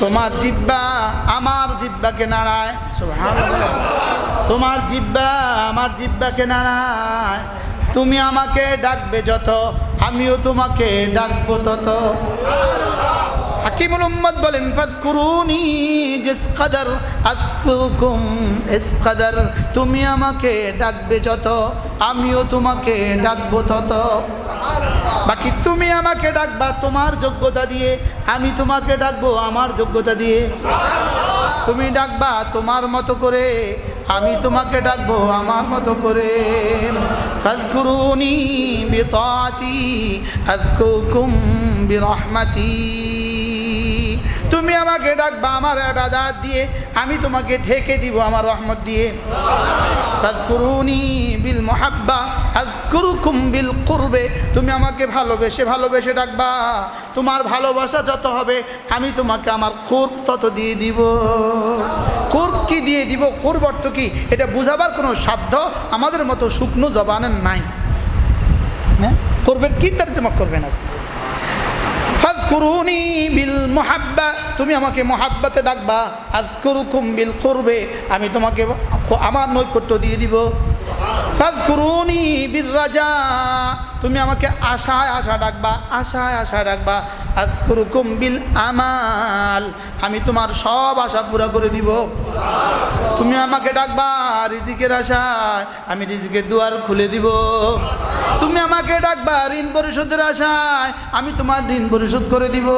তোমার জিব্বা আমার জিব্বাকে নাড়ায়। তোমার জিব্বা আমার জিব্বাকে নাড়ায়। তুমি আমাকে ডাকবে যত আমিও তোমাকে ডাকবো তত। হাকিমুল উম্মদ বলেন ফাজকুরুনি জিস কদর আযকুরকুম ইস কদর তুমি আমাকে ডাকবে যত আমিও তোমাকে ডাকবো তত। বাকি তুমি আমাকে ডাকবা তোমার যোগ্যতা দিয়ে, আমি তোমাকে ডাকবো আমার যোগ্যতা দিয়ে। তুমি ডাকবা তোমার মতো করে, আমি তোমাকে ডাকবো আমার মতো করে। তুমি আমাকে ডাকবা আমার ইবাদত দিয়ে আমি তোমাকে ঠেকে দিব আমার রহমত দিয়ে। ফাজকুরুনি বিল মুহাব্বা আযকুরুকুম বিল করবে, তুমি আমাকে ভালোবেসে ভালোবেসে ডাকবা। তোমার ভালোবাসা যত হবে, আমি তোমাকে আমার কুরব তত দিয়ে দিব। কুরব কি দিয়ে দিব? কুরব অর্থ কি? এটা বুঝাবার কোনো সাধ্য আমাদের মতো শুকনো জবানের নাই। হ্যাঁ? করবেন কি তর্জমা করবেন আপনি? ফাজকুরুনি বিল মুহাব্বা, তুমি আমাকে মহাব্বাতে ডাকবা। আজকুরুকুম বিল করবে, আমি তোমাকে আমার নৈকট্য দিয়ে দিব। ফাজকুরুনি বিল রাজা, তুমি আমাকে আশায় আশা ডাকবা, আশায় আশা ডাকবা। আজকুরুকুম বিল আমাল, আমি তোমার সব আশা পুরা করে দিব। তুমি আমাকে ডাকবা রিজিকের আশায়, আমি রিজিকের দুয়ার খুলে দিব। তুমি আমাকে ডাকবা, ঋণ পরিশোধের আশায় আমি তোমার ঋণ পরিশোধ করে দিব।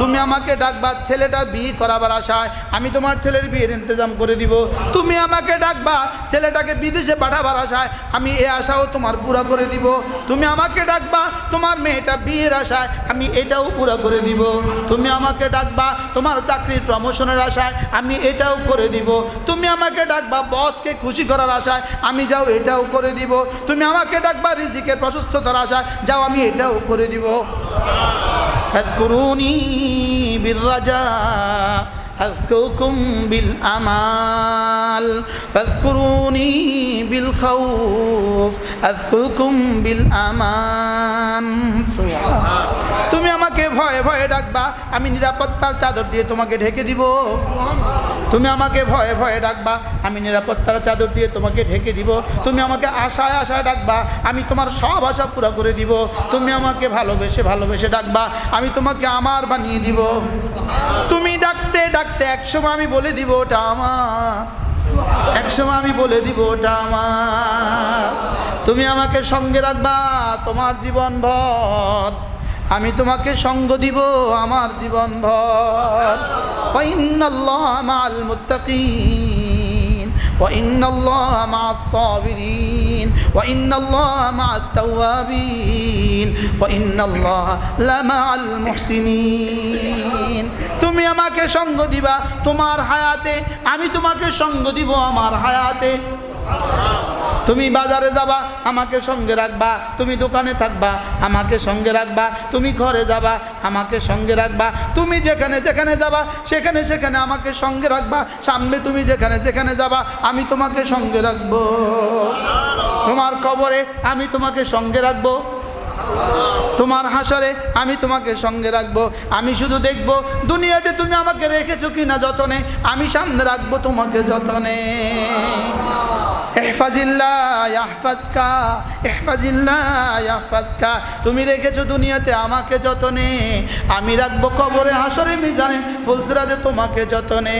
তুমি আমাকে ডাকবা, ছেলেটার বিয়ে করাবার আশায় আমি তোমার ছেলের বিয়ের ইন্তজাম করে দিব। তুমি আমাকে ডাকবা, ছেলেটাকে বিদেশে পাঠাবার আশায় আমি এ আশাও তোমার পুরা করে দিব। তুমি আমাকে ডাকবা, তোমার মেয়েটা বিয়ের আশায় আমি এটাও পুরা করে দিব। তুমি আমাকে ডাকবা, তোমার চাকরির প্রমোশনের আশায় আমি এটাও করে দিব। তুমি আমাকে ডাকবা বসকে খুশি করার আশায় আমি যাও এটাও করে দিব। তুমি আমাকে ডাকবা রিজিকের প্রশস্ততার আশায় যাও আমি এটাও করে দিব। ফাজকুরুনি বিররাজা أذكركم بالأمال فاذكروني بالخوف أذكركم بالأمان তুমি আমাকে ভয়ে ভয়ে ডাকবা আমি নিরাপত্তার চাদর দিয়ে তোমাকে ঢেকে দিব তুমি আমাকে ভয়ে ভয়ে ডাকবা আমি নিরাপত্তার চাদর দিয়ে তোমাকে ঢেকে দিব তুমি আমাকে আশায় আশায় ডাকবা আমি তোমার সব আশা পুরো করে দিব তুমি আমাকে ভালোবেসে ভালোবেসে ডাকবা আমি তোমাকে আমার বানিয়ে দিব তুমি ডাকতে ডাকতে একসময় আমি বলে দিব ওটা আমার একসময় আমি বলে দিব ওটা আমার তুমি আমাকে সঙ্গে রাখবা তোমার জীবন ভর আমি তোমাকে সঙ্গ দিব আমার জীবন ভর মাল মুত্তাকিন وإن الله مع الصابرين وإن الله مع التوابين তুমি আমাকে সঙ্গ দিবা তোমার হায়াতে, আমি তোমাকে সঙ্গ দিব আমার হায়াতে। তুমি বাজারে যাবা, আমাকে সঙ্গে রাখবা। তুমি দোকানে থাকবা, আমাকে সঙ্গে রাখবা। তুমি ঘরে যাবা, আমাকে সঙ্গে রাখবা। তুমি যেখানে যেখানে যাবা, সেখানে সেখানে আমাকে সঙ্গে রাখবা। সামনে তুমি যেখানে যেখানে যাবা, আমি তোমাকে সঙ্গে রাখব। তোমার কবরে আমি তোমাকে সঙ্গে রাখব। তোমার হাসরে আমি তোমাকে সঙ্গে রাখব, আমি শুধু দেখব দুনিয়াতে তুমি আমাকে রেখেছো কিনা যতনে, আমি সামনে রাখব তোমাকে যতনে। তুমি রেখেছো দুনিয়াতে আমাকে যতনে, আমি রাখব কবরে হাসরে মিজানে, ফুলসরাতে তোমাকে যতনে।